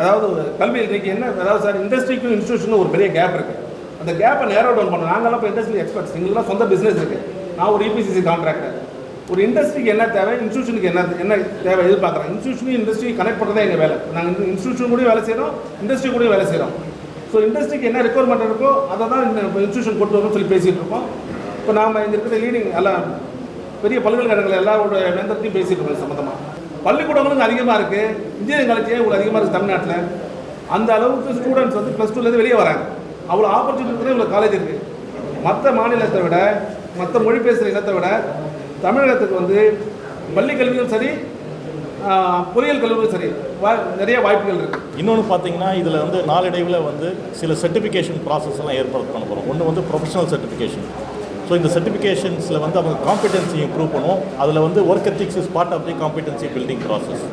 அதாவது கல்வி இன்றைக்கு என்ன அதாவது சார் இண்டஸ்ட்ரிக்கும் இன்ஸ்டியூஷனும் ஒரு பெரிய கேப் இருக்குது அந்த கேப்பை நேரோ டவுன் பண்ணணும். நாங்களாம் இப்போ இண்டஸ்ட்ரி எக்ஸ்பர்ட்ஸ் எங்களுக்குலாம் சொந்த பிஸ்னஸ் இருக்குது நான் ஒரு இபிசிசி கான்ட்ராக்டர் ஒரு இண்டஸ்ட்ரிக்கு என்ன தேவை இன்ஸ்டியூஷனுக்கு என்ன என்ன தேவை எதிர்பார்க்குறேன்? இன்ஸ்டியூஷனையும் இண்டஸ்ட்ரி கனெக்ட் பண்ணுறதே எங்கள் வேலை. நாங்கள் இன்ஸ்டியூஷன் கூட வேலை செய்கிறோம் இண்டஸ்ட்ரி கூட வேலை செய்கிறோம் ஸோ இண்டஸ்ட்ரிக்கு என்ன ரெக்குவயர்மெண்ட் இருக்கோ அதை தான் இந்த இன்ஸ்டியூஷன் கொண்டு வரணும்னு சொல்லி பேசிகிட்டு இருக்கோம். இப்போ நாம் இங்கே இருக்கிற லீடிங் எல்லாம் பெரிய பல்கலைக்கழகங்கள் எல்லாரோட வேந்தத்தையும் பேசிகிட்டு இருக்கோம் சம்மந்தமாக பள்ளிக்கூடங்களும் அதிகமாக இருக்குது இன்ஜினியரிங் காலேஜே இவ்வளோ அதிகமாக இருக்குது தமிழ்நாட்டில்? அந்த அளவுக்கு ஸ்டூடெண்ட்ஸ் வந்து ப்ளஸ் டூலேருந்து வெளியே வராங்க. அவ்வளோ ஆப்பர்ச்சுனிட்டி இருக்குது இவ்வளோ காலேஜ் இருக்குது மற்ற மாநிலத்தை விட மற்ற மொழி பேசுகிற இனத்தை விட தமிழகத்துக்கு வந்து பள்ளி கல்வியும் சரி பொறியியல் கல்லூரியும் சரி நிறைய வாய்ப்புகள் இருக்குது இன்னொன்று பார்த்தீங்கன்னா இதில் வந்து நாளடைவில் வந்து சில சர்டிஃபிகேஷன் ப்ராசஸ்லாம் ஏற்படுத்த போகிறோம் ஒன்று வந்து ப்ரொஃபஷனல் சர்டிஃபிகேஷன் ஸோ இந்த சர்டிஃபிகேஷன்ஸில் வந்து அவங்க காம்பிடென்சி இம்ப்ரூவ் பண்ணுவோம். அதில் வந்து work ethics is part of the competency building process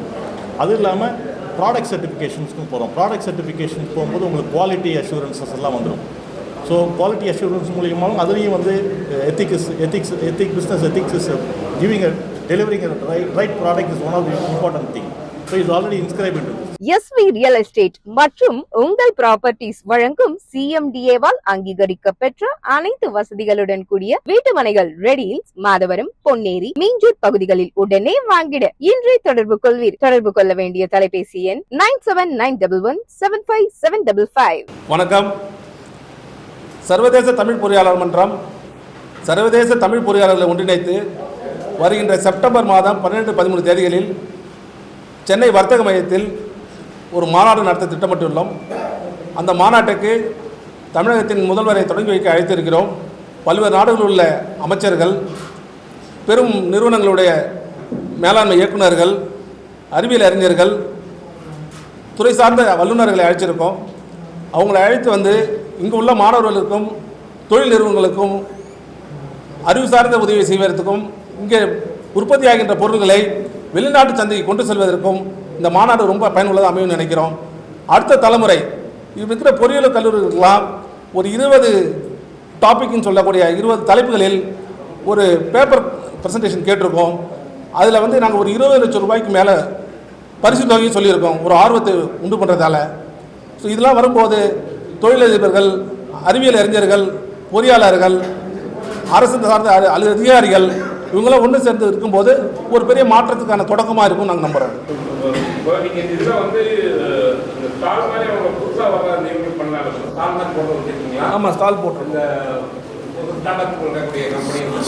அது இல்லாமல் ப்ராடக்ட் சர்டிஃபிகேஷன்ஸ்க்கும் போகிறோம் ப்ராடக்ட் சர்டிஃபிகேஷன்ஸ் போகும்போது உங்களுக்கு குவாலிட்டி அஷூரன்சஸ் எல்லாம் வந்துடும் ஸோ குவாலிட்டி அஷூரன்ஸ் மூலியமாகவும் அதுலேயும் வந்து ethics ethics ethic business ethics is giving a delivering right right product is one of the important thing so is already inscribe in SV real estate மற்றும் உங்கள் properties வழங்கும் சிஎம்டிஏவால் அங்கீகரிக்க பெற்ற அனைத்து வசதிகளுடன் கூடிய வீட்டுமனைகள் ரெடியில் மாதவரம் பொன்னேரி மீஞ்சூர் பகுதிகளில் உடனே வாங்கிட. இன்றே தொடர்பு கொள்வீர். தொடர்பு கொள்ள வேண்டிய தொலைபேசி எண் nine seven nine double one seven five seven double five. வணக்கம். சர்வதேச தமிழ் பொறியாளர் மன்றம் சர்வதேச தமிழ் பொறியாளர்களை ஒன்றிணைத்து வருகின்ற செப்டம்பர் மாதம் பன்னிரெண்டு பதிமூணு தேதிகளில் சென்னை வர்த்தக மையத்தில் ஒரு மாநாடு நடத்த திட்டமிட்டுள்ளோம். அந்த மாநாட்டுக்கு தமிழகத்தின் முதல்வரை தொடங்கி வைக்க அழைத்திருக்கிறோம். பல்வேறு நாடுகளில் உள்ள அமைச்சர்கள் பெரும் நிறுவனங்களுடைய மேலாண்மை இயக்குநர்கள் அறிவியல் அறிஞர்கள் துறை சார்ந்த வல்லுநர்களை அழைச்சிருக்கோம். அவங்களை அழைத்து வந்து இங்கு உள்ள மாணவர்களுக்கும் தொழில் நிறுவனங்களுக்கும் அறிவு சார்ந்த உதவி செய்வதற்கும் இங்கே உற்பத்தியாகின்ற பொருட்களை வெளிநாட்டு சந்தைக்கு கொண்டு செல்வதற்கும் இந்த மாநாடு ரொம்ப பயனுள்ளதாக அமையும் நினைக்கிறோம். அடுத்த தலைமுறை இருக்கிற பொறியியல் கல்லூரிகளுக்கெல்லாம் ஒரு இருபது டாபிக்னு சொல்லக்கூடிய இருபது தலைப்புகளில் ஒரு பேப்பர் ப்ரெசன்டேஷன் கேட்டிருக்கோம். அதில் வந்து நாங்கள் ஒரு இருபது லட்சம் ரூபாய்க்கு மேலே பரிசு தொகையும் சொல்லியிருக்கோம். ஒரு ஆர்வத்தை உண்டு பண்ணுறதால ஸோ இதெல்லாம் வரும்போது தொழிலதிபர்கள் அறிவியல் அறிஞர்கள் பொறியாளர்கள் அரசு சார்ந்த அ- அதிகாரிகள் இவங்களாம் ஒன்று சேர்ந்து இருக்கும்போது ஒரு பெரிய மாற்றத்துக்கான தொடக்கமாக இருக்கும் நாங்கள் நம்புகிறோம் ஆமாம் ஸ்டால் போட்டிருக்கோம்.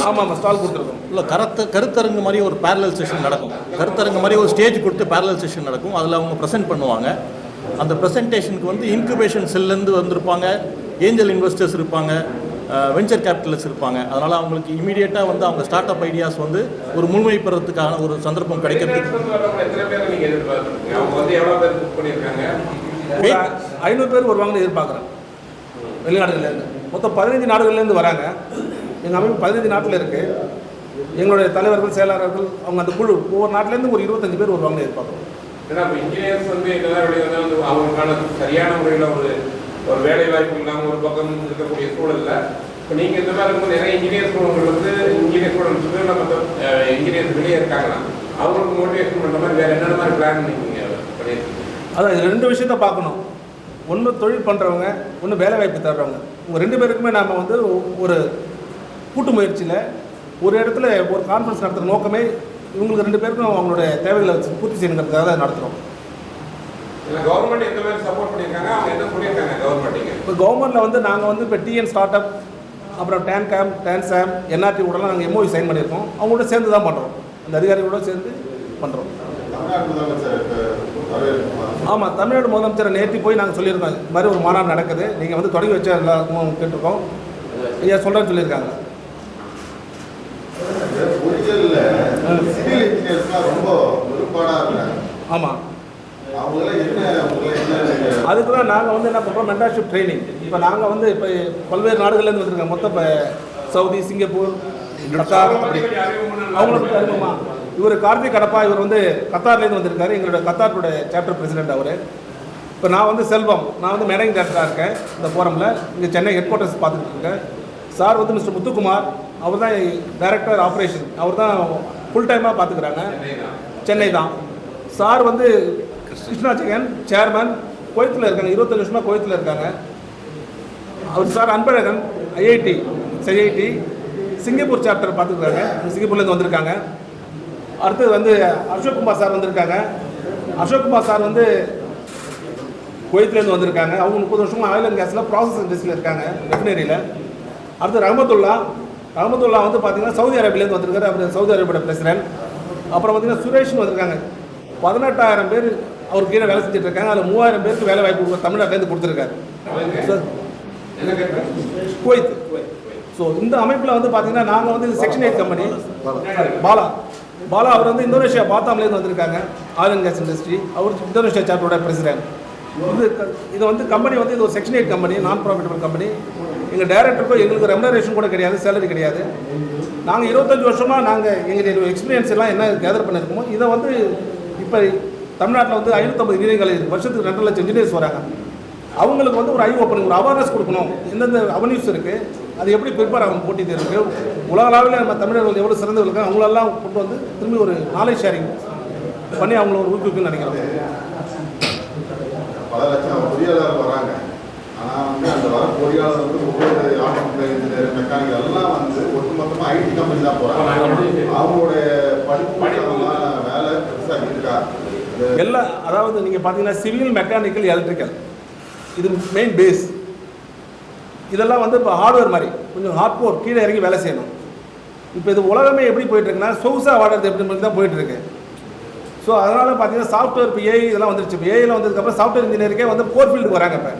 ஆமாம் ஆமாம் ஸ்டால் கொடுத்துருக்கோம் இல்லை கருத்து கருத்தரங்கு மாதிரி ஒரு பேரலல் செஷன் நடக்கும். கருத்தரங்கு மாதிரி ஒரு ஸ்டேஜ் கொடுத்து பேரலல் செஷன் நடக்கும். அதில் அவங்க ப்ரெசென்ட் பண்ணுவாங்க. அந்த ப்ரெசன்டேஷனுக்கு வந்து இன்குபேஷன் செல்லேருந்து வந்திருப்பாங்க. ஏஞ்சல் இன்வெஸ்டர்ஸ் இருப்பாங்க. வெஞ்சர் கேபிட்டலிஸ்ட் இருப்பாங்க. அதனால் அவங்களுக்கு இமீடியட்டாக வந்து அவங்க ஸ்டார்ட் அப் ஐடியாஸ் வந்து ஒரு முழுமை பெறத்துக்கான ஒரு சந்தர்ப்பம் கிடைக்கிறதுக்கு வந்து வரவங்க எத்தனை பேர் நீங்க எதிர்பார்க்குறீங்க அவங்க வந்து எவ்வளவு பேர் புக் பண்ணியிருக்காங்க ஒரு ஐநூறு பேர் வருவாங்கன்னு எதிர்பார்க்குறேன். வெளிநாடுகள்லேருந்து. மொத்தம் பதினஞ்சு நாடுகள்லேருந்து வராங்க. எங்கள் அமைப்பு பதினஞ்சு நாட்டில் இருக்குது எங்களுடைய தலைவர்கள் செயலாளர்கள் அவங்க அந்த குழு ஒவ்வொரு நாட்டிலேருந்து ஒரு இருபத்தஞ்சு பேர் வருவாங்கன்னு எதிர்பார்க்குறோம். ஏன்னா இப்போ இன்ஜினியர்ஸ் வந்து வந்து அவங்களுக்கான சரியான முறையில் ஒரு ஒரு வேலை வாய்ப்பு இல்லாமல் ஒரு பக்கம் இருக்கக்கூடிய சூழல்ல இப்போ நீங்கள் இந்த மாதிரி இருக்கும்போது நிறைய இன்ஜினியர் ஸ்டூடெண்ட் வந்து இன்ஜினியர் ஸ்டூடெண்ட்ஸ் வந்து நம்ம இன்ஜினியர்ஸ் வெளியே இருக்காங்கன்னா அவங்களுக்கு மோட்டிவேஷன் பண்ணுற மாதிரி வேறு என்னென்ன மாதிரி பிளான் நீங்கள் பண்ணியிருக்கீங்க அதான் இது ரெண்டு விஷயத்த பார்க்கணும். ஒன்று தொழில் பண்ணுறவங்க ஒன்று வேலை வாய்ப்பு தர்றவங்க. உங்கள் ரெண்டு பேருக்குமே நாம் வந்து ஒரு கூட்டு முயற்சியில் ஒரு இடத்துல ஒரு கான்ஃபரன்ஸ் நடத்துகிற நோக்கமே இவங்களுக்கு ரெண்டு பேருக்கும் அவங்களுடைய தேவைகளை பூர்த்தி செய்யணுங்கிறதுக்காக நடத்துகிறோம் கவர்மெண்ட் எந்த மாதிரி சப்போர்ட் பண்ணியிருக்காங்க அவங்க என்ன சொல்லியிருக்காங்க கவர்மெண்ட்டுக்கு இப்போ கவர்மெண்ட்டில் வந்து நாங்கள் வந்து இப்போ டிஎன் ஸ்டார்ட் அப் அப்புறம் TANCAM TANSAM NRT கூடலாம் நாங்கள் எம்ஓவி சைன் பண்ணியிருக்கோம். அவங்களோட சேர்ந்து தான் பண்ணுறோம் அந்த அதிகாரிகளோட சேர்ந்து பண்ணுறோம்? ஆமாம் தமிழ்நாடு முதலமைச்சரை நேற்று போய் நாங்கள் சொல்லியிருக்கோம். இது மாதிரி ஒரு மாநாடு நடக்குது. நீங்கள் வந்து தொடங்கி வச்ச எல்லாருக்கும் கேட்டிருக்கோம். ஐயா சொல்கிறேன்னு சொல்லியிருக்காங்க. ரொம்ப ஆமாம் அவங்களாம் என்ன அவங்களாம் என்ன அதுக்கு தான் நாங்கள் வந்து என்ன பண்ணுறோம் மென்டார்ஷிப் ட்ரைனிங் இப்போ நாங்கள் வந்து இப்போ பல்வேறு நாடுகள்லேருந்து வந்திருக்கோம். மொத்தம் இப்போ சவுதி சிங்கப்பூர் கத்தார் அப்படி. அவங்களுக்கு அறிமுகமா. இவர் கார்த்திக் கடப்பா இவர் வந்து கத்தார்லேருந்து வந்திருக்காரு. எங்களோட கத்தாருடைய சாப்டர் பிரசிடென்ட் அவர். இப்போ நான் வந்து செல்வம். நான் வந்து மேனேஜிங் டேரக்டராக இருக்கேன். இந்த ஃபோரமில் இங்கே சென்னை ஹெட் குவார்ட்டர்ஸ் பார்த்துட்டு இருக்கேன். சார் வந்து மிஸ்டர் முத்துக்குமார். அவர் தான் டைரக்டர் ஆப்ரேஷன் அவர் தான் ஃபுல் டைமாக பார்த்துக்கிறாங்க. சென்னை தான். சார் வந்து கிருஷ்ணா ஜெகன் சேர்மேன் கோயத்தில் இருக்காங்க. இருபத்தஞ்சு வருஷமாக கோயத்தில் இருக்காங்க. அவர் sir Anbazhagan IIT CIT Singapore chapter பார்த்துருக்காங்க சிங்கப்பூர்லேருந்து வந்திருக்காங்க. அடுத்தது வந்து அசோக்குமார் சார் வந்திருக்காங்க. அசோக்குமார் சார் வந்து கோயத்துலேருந்து வந்திருக்காங்க. அவங்க முப்பது வருஷமாக ஆயில் அண்ட் கேஸில் ப்ராசஸ் இண்டஸ்ட்ரியில் இருக்காங்க. ரெஃபினரியில் அடுத்து ரஹமத்துல்லா. ரஹமத்துல்லா வந்து பார்த்தீங்கன்னா சவுதி அரேபியிலேருந்து வந்திருக்காரு. அவர் சவுதி அரேபியோட பிரசிடென்ட் அப்புறம் பார்த்தீங்கன்னா சுரேஷ்னு வந்திருக்காங்க. பதினெட்டாயிரம் பேர் அவர் கீழே வேலை செஞ்சுட்டு இருக்காங்க அதில் மூவாயிரம் பேருக்கு வேலை வாய்ப்பு தமிழ்நாட்டிலேருந்து கொடுத்துருக்காரு. குவைத். ஸோ இந்த அமைப்பில் வந்து பார்த்தீங்கன்னா நாங்கள் வந்து section eight company Bala. Bala அவர் வந்து இந்தோனேஷியா பாத்தாம்லேருந்து வந்திருக்காங்க. ஆயில் அண்ட் கேஸ் இண்டஸ்ட்ரி அவர் இந்தோனேஷியா சாப்டரோட பிரசிடென்ட் இது இது வந்து கம்பெனி வந்து இது ஒரு section eight company non profitable company எங்கள் டைரக்டருக்கும் எங்களுக்கு ரெமுனரேஷன் கூட கிடையாது சேலரி கிடையாது. நாங்கள் இருபத்தஞ்சு வருஷமாக நாங்கள் எங்களுடைய எக்ஸ்பீரியன்ஸ் எல்லாம் என்ன கேதர் பண்ணியிருக்கோமோ இதை வந்து இப்போ தமிழ்நாட்டில் வந்து ஐநூற்றம்பது இன்ஜினியரிங் வருஷத்துக்கு ரெண்டு லட்சம் இன்ஜினியர்ஸ் வராங்க. அவங்களுக்கு வந்து ஒரு ஐ ஓப்பனிங் ஒரு அவேர்னஸ் கொடுக்கணும். எந்தெந்த அவென்யூஸ் இருக்குது அது எப்படி ப்ரிப்பேர் ஆகும் போட்டி தேர்வுக்கு? உலகளவில் நம்ம தமிழர்கள் எவ்வளோ சிறந்தவர்கள் இருக்காங்க அவங்களெல்லாம் கொண்டு வந்து திரும்பி ஒரு நாலேஜ் ஷேரிங் பண்ணி அவங்கள ஒரு ஊக்குவிக்குன்னு நினைக்கிறோம். பல லட்சம் பொறியாளர் வராங்க. ஆனால் வந்து அந்த வர பொறியாளர் வந்து ஒவ்வொரு ஆட்டோமொபைல் இன்ஜினியர் மெக்கானிக் எல்லாம் வந்து ஒட்டுமொத்தமாக ஐடி கம்பெனி தான் போகிறாங்க அவங்களுடைய படிப்பு எல்லாம் அதாவது நீங்கள் பார்த்தீங்கன்னா சிவில் மெக்கானிக்கல் எலக்ட்ரிக்கல் இது மெயின் பேஸ் இதெல்லாம் வந்து இப்போ ஹார்ட்வேர் மாதிரி. கொஞ்சம் ஹார்ட்கோர் கீழே இறங்கி வேலை செய்யணும். இப்போ இது உலகமே எப்படி போயிட்டுருக்குன்னா சொகுசாக வாடுறது எப்படி மாதிரி தான் போயிட்டுருக்கு. ஸோ அதனால் பார்த்தீங்கன்னா சாஃப்ட்வேர் இப்போ ஏஐ இதெல்லாம் வந்துருச்சு. இப்போ ஏஐயில் வந்ததுக்கப்புறம் சாஃப்ட்வேர் இன்ஜினியருக்கே வந்து கோர் ஃபீல்டுக்கு வராங்க இப்போ.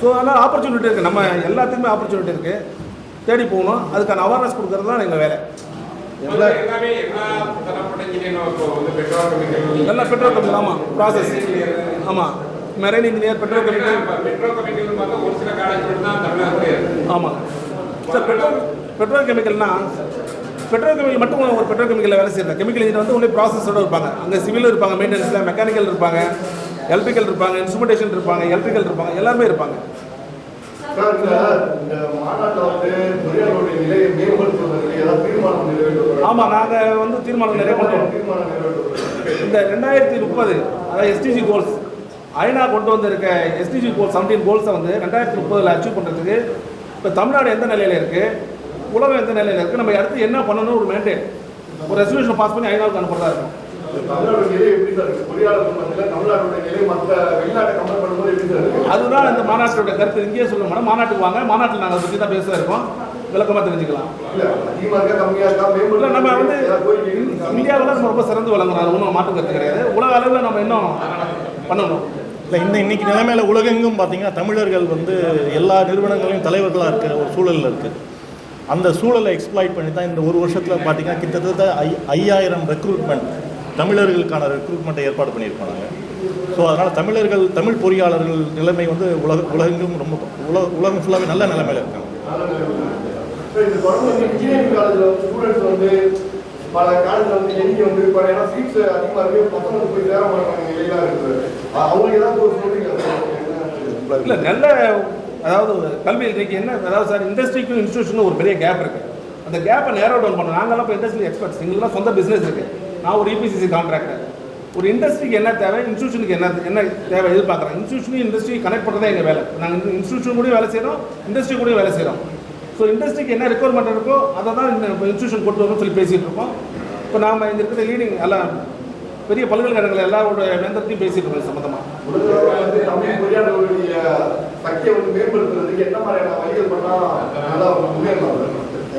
ஸோ அதனால் ஆப்பர்ச்சுனிட்டி இருக்குது நம்ம எல்லாத்துக்குமே ஆப்பர்ச்சுனிட்டி இருக்குது தேடி போகணும். அதுக்கான அவேர்னஸ் கொடுக்குறது தான் எங்கள் வேலை. எல்லாமே பெட்ரோல் கம்பெனி ஆமாம் ப்ராசஸ் ஆமாம் marine engineer petrol chemical petrol chemical பார்த்தா ஒரு சில காலேஜ் தான் தமிழ்நாட்டில் ஆமாம் சார் பெட்ரோல் பெட்ரோல் கெமிக்கல்னா பெட்ரோல் கெமிக்கல் மட்டும் ஒரு பெட்ரோல் கெமிக்கலில் வேலை செய்யறது கெமிக்கல் இன்ஜினியர் வந்து ஒன்லி ப்ராசஸோட இருப்பாங்க. அங்கே சிவில் இருப்பாங்க மெயின்டெனன்ஸில் மெக்கானிக்கல் இருப்பாங்க எலக்ட்ரிக்கல் இருப்பாங்க இன்ஸ்ட்ருமெண்டேஷன் இருப்பாங்க எலக்ட்ரிக்கல் இருப்பாங்க எல்லாருமே இருப்பாங்க. சார் இந்த மாநாட்டில் வந்து பொறியாளர்களுடைய நிலையை நிறைவேற்றப்படும் ஆமாம் நாங்கள் வந்து தீர்மானம் நிறைய பண்ணுறோம் இந்த ரெண்டாயிரத்தி முப்பது அதாவது எஸ்டிஜி கோல்ஸ் ஐநா கொண்டு வந்திருக்க எஸ்டிஜி கோல் செவன்டீன் கோல்ஸை வந்து ரெண்டாயிரத்தி முப்பதில் அச்சீவ் பண்ணுறதுக்கு இப்போ தமிழ்நாடு எந்த நிலையில் இருக்குது உலகம் எந்த நிலையில் இருக்குது நம்ம அடுத்து என்ன பண்ணணும்? ஒரு மேண்டேட் ஒரு ரெசல்யூஷன் பாஸ் பண்ணி ஐநாவுக்கு அனுப்புறதா இருக்கும். அதுதான் இந்த மாநாட்டோட கருத்து. இங்கேயே சொல்ல மாட்டோம் மாநாட்டுக்கு வாங்க. மாநாட்டில் நாங்கள் பற்றி தான் பேச இருக்கோம். விளக்கமாக தெரிஞ்சுக்கலாம். இல்ல நம்ம வந்து? இந்தியாவில் நம்ம ரொம்ப சிறந்து விளங்குறோம். அது ஒன்றும் மாற்று கருத்து கிடையாது. உலக அளவில் நம்ம இன்னும் பண்ணணும். இல்லை இந்த இன்னைக்கு நிலைமையில உலகெங்கும் பார்த்தீங்கன்னா தமிழர்கள் வந்து எல்லா நிறுவனங்களையும் தலைவர்களாக இருக்கிற ஒரு சூழலில் இருக்குது அந்த சூழலை எக்ஸ்ப்ளாய்ட் பண்ணி தான் இந்த ஒரு வருஷத்தில் பார்த்தீங்கன்னா கிட்டத்தட்ட ஐ ஐயாயிரம் ரெக்ரூட்மெண்ட் தமிழர்களுக்கான ரெக்ரூட்மெண்ட்டை ஏற்பாடு பண்ணியிருக்கோம் நாங்கள் ஸோ அதனால் தமிழர்கள் தமிழ் பொறியாளர்கள் நிலைமை வந்து உலக உலகெங்கும் ரொம்ப உலக உலகம் ஃபுல்லாகவே நல்ல நிலைமையில் இருக்காங்க. இந்த தொடர்ந்து இன்ஜினியரிங் காலேஜில் வந்து ஸ்டூடெண்ட்ஸ் வந்து பல காலேஜில் வந்து எண்ணிக்கை வந்து இப்போ ஏன்னா சீட்ஸ் அதிகமாக இருக்கு. பசங்க போய் சேர மாட்டாங்க. நிலையெல்லாம் இருக்குது அவங்களுக்கு ஏதாவது ஒரு சொல்றீங்க இல்லை நல்ல அதாவது கல்வி இன்றைக்கு என்ன அதாவது சார் இண்டஸ்ட்ரிக்கும் இன்ஸ்டியூஷனும் ஒரு பெரிய கேப் இருக்குது அந்த கேப்பை நேரோ டவுன் பண்ணணும். நாங்கள்லாம் இப்போ இண்டஸ்ட்ரி எக்ஸ்பர்ட்ஸ் எங்களுக்குலாம் சொந்த பிஸ்னஸ் இருக்குது நான் ஒரு இபிசிசி கான்ட்ராக்டர் ஒரு இண்டஸ்ட்ரிக்கு என்ன தேவை? இன்ஸ்டியூஷனுக்கு என்ன என்ன தேவை? எதிர்பார்க்குறேன். இன்ஸ்டியூஷனையும் இண்டஸ்ட்ரி கனெக்ட் பண்ணுறதே எங்கள் வேலை. நாங்கள் இன்ஸ்டியூஷன் கூட வேலை செய்கிறோம் இண்டஸ்ட்ரி கூட வேலை செய்கிறோம் ஸோ இண்டஸ்ட்ரிக்கு என்ன ரெக்குவயர்மெண்ட் இருக்கோ அதை தான் இந்த இன்ஸ்டியூஷன் கொண்டு வரணும்னு சொல்லி பேசிகிட்டு இருக்கோம். இப்போ நாம் இங்கே இருக்கிற லீடிங் எல்லாம் பெரிய பல்கலைக்கழகங்கள் எல்லாரோட வேந்தத்தையும் பேசிகிட்டு இருக்கோம் சம்மந்தமாக?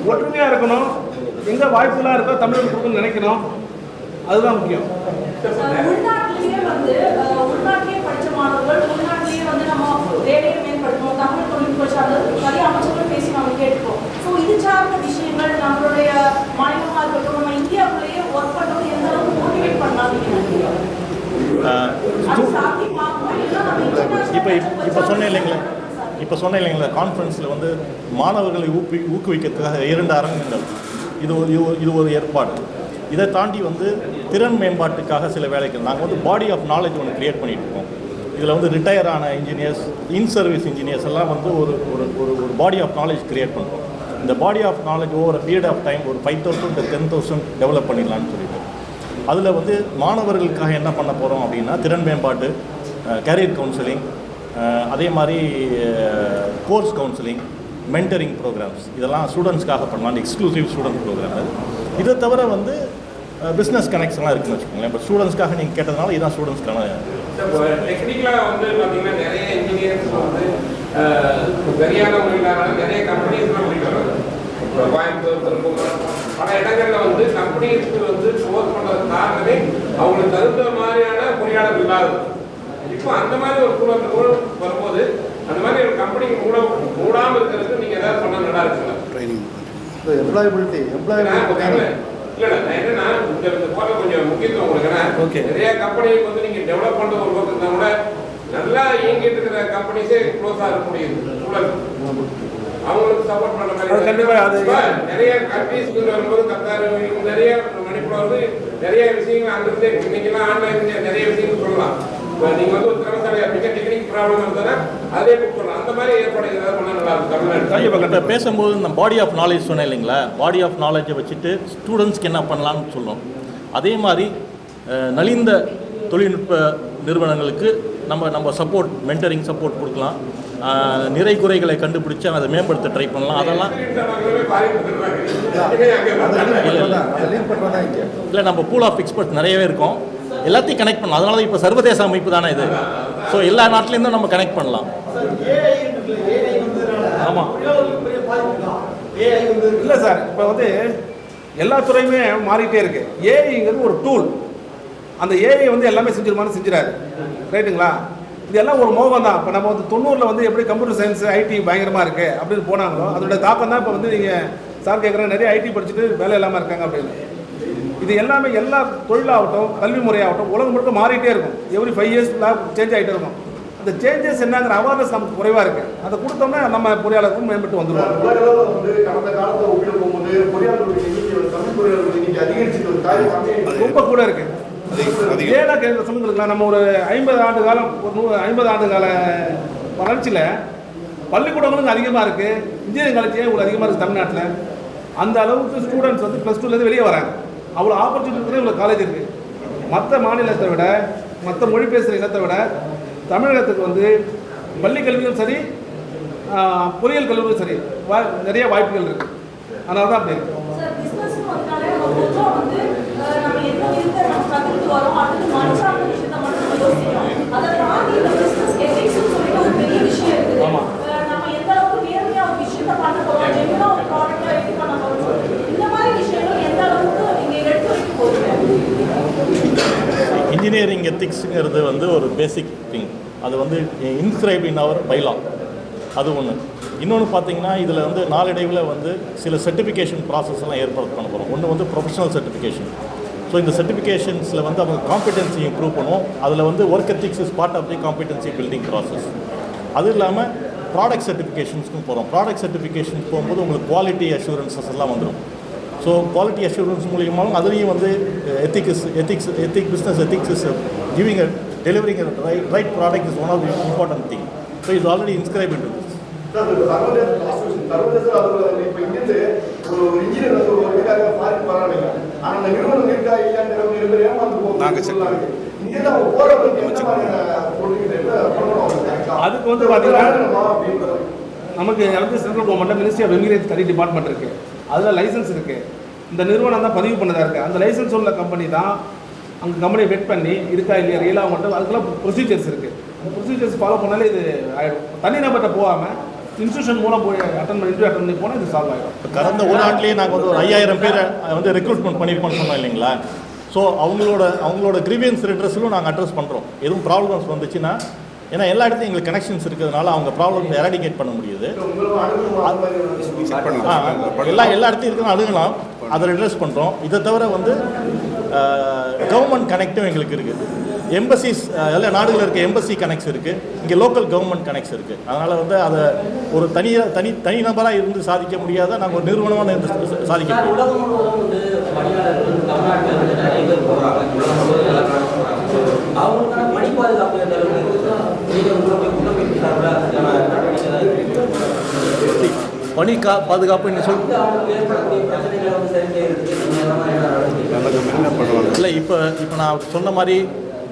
ஒற்றுமையாக இருக்கணும். எங்கே வாய்ப்புலாம் இருக்கோ தமிழ் கொடுக்கணும்னு நினைக்கணும். அதுதான் முக்கியம். வந்து அஹ், உள்நாட்டிலேயே படிச்ச மாணவர்கள் உள்நாட்டிலேயே வந்து நம்ம வேலையை மேம்படுத்தணும் தமிழ் தொழில்நுட்ப சார்ந்த நிறைய அமைச்சர்கள் கேட்டுப்போம். ஸோ இது சார்ந்த விஷயங்கள் நம்மளுடைய மாநிலமாக இருக்கட்டும் நம்ம இந்தியாவுக்குள்ளேயே ஒர்க் பண்ணுறது எந்த அளவுக்கு மோட்டிவேட் நம்ம இப்போ இப்போ சொன்னேன் இல்லைங்களா? இப்போ சொன்னேன் இல்லைங்களா? கான்ஃபரன்ஸில் வந்து மாணவர்களை ஊக்கி ஊக்குவிக்கிறதுக்காக இரண்டு அரங்கங்கள். இது ஒரு இது ஒரு- இது ஒரு ஏற்பாடு. இதை தாண்டி வந்து திறன் மேம்பாட்டுக்காக சில வேலைகள். நாங்கள் வந்து பாடி ஆஃப் நாலேஜ் ஒன்று கிரியேட் பண்ணிட்டு இருக்கோம். இதில் வந்து ரிட்டையர் ஆன இன்ஜினியர்ஸ் இன் சர்வீஸ் இன்ஜினியர்ஸ் எல்லாம் வந்து ஒரு ஒரு ஒரு ஒரு பாடி ஆஃப் நாலேஜ் கிரியேட் பண்ணுறோம். இந்த body of knowledge over period of time ஒரு five thousand ten thousand develop பண்ணிடலாம்னு சொல்லிட்டு. அதில் வந்து மாணவர்களுக்காக என்ன பண்ண போகிறோம் அப்படின்னா திறன் மேம்பாட்டு கேரியர் கவுன்சிலிங் அதே மாதிரி கோர்ஸ் கவுன்சிலிங் மென்டரிங் ப்ரோக்ராம்ஸ் இதெல்லாம் ஸ்டூடெண்ட்ஸ்க்காக பண்ணலாம் எக்ஸ்க்ளூசிவ் ஸ்டூடெண்ட் ப்ரோக்ராம் இதை தவிர வந்து பிஸ்னஸ் கனெக்ஷன்லாம் இருக்குன்னு வச்சுக்கோங்களேன். இப்போ ஸ்டூடெண்ட்ஸ்க்காக நீங்கள் கேட்டதுனால இதுதான் ஸ்டூடெண்ட்ஸ்க்கான டெக்னிக்கலாக வந்து பார்த்தீங்கன்னா நிறைய இன்ஜினியர்ஸ் வந்து சரியான முறையில் நிறைய கம்பெனிஸ்லாம் போயிட்டு வராங்க இப்போ கோயம்புத்தூர் திருப்பூர் பல இடங்கள்ல வந்து கம்பெனிஸ்க்கு வந்து சோர்ஸ் பண்ணுறது காரணமே அவங்களுக்கு தகுந்த மாதிரியான பொறியாளர் இல்லாதது. இப்போ அந்த மாதிரி ஒரு சூழல் கூட வரும்போது அந்த மாதிரி ஒரு கம்பெனி மூட மூடாமல் இருக்கிறதுக்கு நீங்கள் ஏதாவது பண்ண நல்லா இருக்குங்களா எம்ப்ளாயபிலிட்டி எம்ப்ளாயபிலிட்டி இல்ல, என்னன்னா, இந்த போற கொஞ்சம் முக்கியத்துவம் உங்களுக்கு. நிறைய கம்பெனிக்கு வந்து பண்ற ஒரு பக்கம் இருந்தா கூட நல்லா இயங்கிட்டு இருக்கிற கம்பெனிஸே க்ளோஸ் ஆக முடியுது. சூழல் அவங்களுக்கு சப்போர்ட் பண்ற மாதிரி நிறைய கண்ட்ரீஸ் வரும்போது கத்தார் நிறைய மணிப்பூர் வந்து நிறைய விஷயங்கள் அங்கிருந்து இன்னைக்கெல்லாம் ஆன்லைன் நிறைய விஷயங்கள் சொல்லலாம். இப்ப நீங்க வந்து ஒரு திறமைசாலியா இருப்பீங்க டெக்னிக் ப்ராப்ளம் இருந்தா அதே புக் சொல்லலாம் அந்த மாதிரி ஏற்பாடு ஏதாவது பண்ணா நல்லா இருக்கும். தமிழ்நாடு. இப்போ பேசும்போது இந்த பாடி ஆஃப் நாலேஜ் சொன்னேன் இல்லைங்களா? பாடி ஆஃப் நாலேஜை வச்சுட்டு ஸ்டூடெண்ட்ஸ்க்கு என்ன பண்ணலாம்னு சொல்லும் அதே மாதிரி நலிந்த தொழில்நுட்ப நிறுவனங்களுக்கு நம்ம நம்ம சப்போர்ட் மென்டரிங் சப்போர்ட் கொடுக்கலாம். நிறை குறைகளை கண்டுபிடிச்சு அதை மேம்படுத்த ட்ரை பண்ணலாம். அதெல்லாம் இல்லை நம்ம பூல் ஆஃப் எக்ஸ்பர்ட்ஸ் நிறையவே இருக்கும். எல்லாத்தையும் கனெக்ட் பண்ணலாம். அதனால தான் இப்போ சர்வதேச அமைப்பு தானே இது. ஸோ எல்லா நாட்டிலேருந்தும் நம்ம கனெக்ட் பண்ணலாம். ஆமாம் இல்லை சார் இப்போ வந்து எல்லா துறையுமே மாறிட்டே இருக்கு. ஏஐங்கிறது ஒரு டூல் அந்த ஏஐ வந்து எல்லாமே செஞ்சிருமான்னு செஞ்சிடாது ரைட்டுங்களா இது எல்லாம் ஒரு மோகம் தான் இப்போ நம்ம வந்து தொண்ணூறில் வந்து எப்படி கம்ப்யூட்டர் சயின்ஸ் ஐடி பயங்கரமாக இருக்குது அப்படின்னு போனாங்களோ அதோட தாக்கம் தான் இப்போ வந்து நீங்கள் சார் கேட்குற நிறைய ஐடி படிச்சுட்டு வேலை இல்லாமல் இருக்காங்க அப்படின்னு. இது எல்லாமே எல்லா தொழிலாகட்டும் கல்வி முறையாகட்டும் உலகம் முழுக்க மாறிட்டே இருக்கும். எவ்ரி ஃபைவ் இயர்ஸ் சேஞ்ச் ஆகிட்டே இருக்கும். அந்த சேஞ்சஸ் என்னங்கிற அவேர்னஸ் நமக்கு குறைவாக இருக்குது அதை கொடுத்தோம்னா நம்ம பொறியாளருக்கும் மேம்பட்டு வந்துடுவோம். ரொம்ப கூட இருக்கு. ஏன்னா கேட்குற சொல்லுங்களா நம்ம ஒரு ஐம்பது ஆண்டு காலம் ஒரு நூறு ஐம்பது ஆண்டு கால வளர்ச்சியில் பள்ளிக்கூடங்களும் அதிகமாக இருக்குது இன்ஜினியரிங் காலேஜ் இவ்வளோ அதிகமாக இருக்குது தமிழ்நாட்டில்? அந்த அளவுக்கு ஸ்டூடெண்ட்ஸ் வந்து ப்ளஸ் டூலேருந்து வெளியே வராங்க. அவ்வளோ ஆப்பர்ச்சுனிட்டி இவ்வளோ காலேஜ் இருக்குது மற்ற மாநிலத்தை விட மற்ற மொழி பேசுகிற இனத்தை விட தமிழகத்துக்கு வந்து பள்ளி கல்வியும் சரி பொறியியல் கல்வியும் சரி வா நிறைய வாய்ப்புகள் இருக்குது அதனால தான் அப்படி இருக்குது சார் பிசினஸ் வந்தாலே நம்ம கொஞ்சம் வந்து அஹ், நம்ம என்ன விதத்தை நம்ம கத்துக்கிட்டு வரும் அடுத்து மண் சார்ந்த விஷயத்தை மட்டும் நம்ம யோசிக்கிறோம் அதை தாண்டி இந்த பிசினஸ் எத்திக்ஸ்னு சொல்லிட்டு ஒரு பெரிய விஷயம் இருக்குது நம்ம எந்த அளவுக்கு நேர்மையா ஒரு விஷயத்த பண்ண போறோம் ஜென்யூனா ஒரு ப்ராடக்ட்டை ரெடி பண்ண போறோம் இந்த மாதிரி விஷயங்கள் எந்த அளவுக்கு நீங்க எடுத்து வைக்க போறீங்க இன்ஜினியரிங் எத்திக்ஸுங்கிறது வந்து ஒரு பேசிக் திங் அது வந்து இன்ஸ்கிரைப் இன் அவர் பைலா அது ஒன்று இன்னொன்று பார்த்தீங்கன்னா இதில் வந்து நாளடைவில் வந்து சில சர்டிஃபிகேஷன் ப்ராசஸ் எல்லாம் ஏற்பாடு போகிறோம் ஒன்று வந்து ப்ரொஃபஷனல் சர்டிஃபிகேஷன் ஸோ இந்த சர்டிஃபிகேஷன்ஸில் வந்து அவங்க காம்பிடென்சி இம்ப்ரூவ் பண்ணுவோம். அதில் வந்து work ethics is part of the competency building process அது இல்லாமல் ப்ராடக்ட் சர்டிஃபிகேஷன்ஸ்க்கும் போகிறோம் ப்ராடக்ட் சர்டிஃபிகேஷன்ஸ் போகும்போது உங்களுக்கு குவாலிட்டி அஷூரன்ஸஸ் எல்லாம் வந்துடும் ஸோ குவாலிட்டி அஷூரன்ஸ் மூலியமாகவும் அதுலேயும் வந்து ethics ethics ethic business ethics is giving a delivering right right product is one of the important thing so is already inscribe in சர்வதேச சர்வதேச ஒரு இன்ஜினியர் வந்து ஒரு வழிக்காக ஃபாரின் பரவாயில்லைங்க ஆனா அந்த நிறுவனம் இருக்கா இல்லையான்னு நிறைய பேர் ஏமாந்து என்ன மாதிரியான அவங்க correct ஆ? அதுக்கு வந்து பாத்தீங்கன்னா- நமக்கு வந்து central government ministry of emirate தனி டிபார்ட்மெண்ட் இருக்கு. அதில் லைசன்ஸ் இருக்கு. இந்த நிறுவனம் தான் பதிவு பண்ணதா இருக்கு. அந்த லைசன்ஸ் உள்ள கம்பெனி தான் அங்கே கம்பெனியை வெட் பண்ணி இருக்கா இல்லையா ரியலாக மட்டும் அதுக்கெல்லாம் ப்ரொசீஜர்ஸ் இருக்கு. அந்த ப்ரொசீஜர்ஸ் ஃபாலோ பண்ணாலே இது ஆயிடும். தனி நபர்கிட்ட போகாமல் இன்ஸ்டியூஷன் மூலம் போய் அட்டன் பண்ணி இன்டர்வியூ அட்டன் பண்ணி போனால் இது சால்வ் ஆகிடும் கடந்த ஒரு ஆண்டுலேயே நாங்கள் வந்து ஒரு ஐயாயிரம் பேரை வந்து ரெக்ரூட்மெண்ட் பண்ணியிருக்கோம்னு சொன்னோம் இல்லைங்களா ஸோ அவங்களோட அவங்களோட கிரீவியன்ஸ் ரிட்ரஸிலும் நாங்கள் அட்ரஸ் பண்ணுறோம் எதுவும் ப்ராப்ளம்ஸ் வந்துச்சுன்னா ஏன்னா எல்லா இடத்துலையும் எங்களுக்கு கனெக்ஷன்ஸ் இருக்கிறதுனால அவங்க ப்ராப்ளம்ஸ் எராடிகேட் பண்ண முடியுது எல்லா எல்லா இடத்தையும் இருக்கிற அணுகலாம் அதை அட்ரஸ் பண்ணுறோம் இதை தவிர வந்து கவர்மெண்ட் கனெக்டும் எங்களுக்கு இருக்குது எம்பசிஸ் எல்லா நாடுகளில் இருக்க எம்பசி கனெக்ட்ஸ் இருக்குது இங்கே லோக்கல் கவர்மெண்ட் கனெக்ட்ஸ் இருக்குது அதனால் வந்து அதை ஒரு தனியாக தனி தனி நபராக இருந்து சாதிக்க முடியாத நாங்கள் ஒரு நிறுவனமாக இருந்து சாதிக்க முடியும். பணி கா பாதுகாப்பு சொல் இல்லை இப்போ இப்போ நான் சொன்ன மாதிரி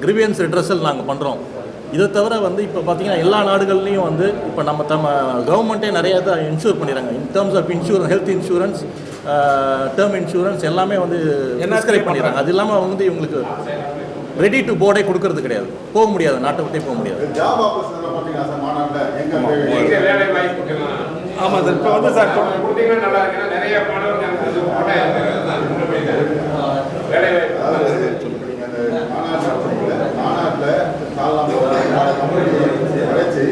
கிரிவியன்ஸ் ரிட்ரஸல் நாங்கள் பண்ணுறோம் இதை தவிர வந்து இப்போ பார்த்தீங்கன்னா எல்லா நாடுகள்லையும் வந்து இப்போ நம்ம தம்ம கவர்மெண்ட்டே நிறைய இதை இன்சூர் பண்ணிடுறாங்க. In terms of insurance health insurance term insurance எல்லாமே வந்து ப்ரிஸ்கிரைப் பண்ணிடுறாங்க. அது இல்லாமல் வந்து இவங்களுக்கு ரெடி டு போர்டே கொடுக்கறது கிடையாது. போக முடியாது நாட்டை விட்டே போக முடியாது. ஆமாம் சார் இப்போ வந்து சார் நிறைய மாணவர்கள் அங்க அது போட்டா அதுதான் உள்ள போயிட்டாரு. வேலை வாய்ப்பு அதாவது இப்ப நீங்க அந்த மாநாடு நடத்துறீங்கல்ல, மாநாட்டுல காலம் நாலு கம்பெனி அழைச்சி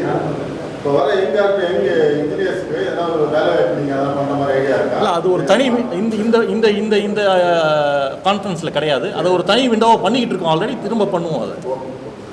இப்போ வர எங்க எங்க இன்ஜினியர்ஸ்க்கு ஏதாவது ஒரு வேலை வாய்ப்பு நீங்க அதான் பண்ற மாதிரி ஐடியா இருக்கா? இல்லை அது ஒரு தனி இந்த இந்த இந்த இந்த இந்த கான்ஃபரன்ஸில் கிடையாது. அதை ஒரு தனி விண்டோவை பண்ணிக்கிட்டு இருக்கோம். ஆல்ரெடி திரும்ப பண்ணுவோம் அதை.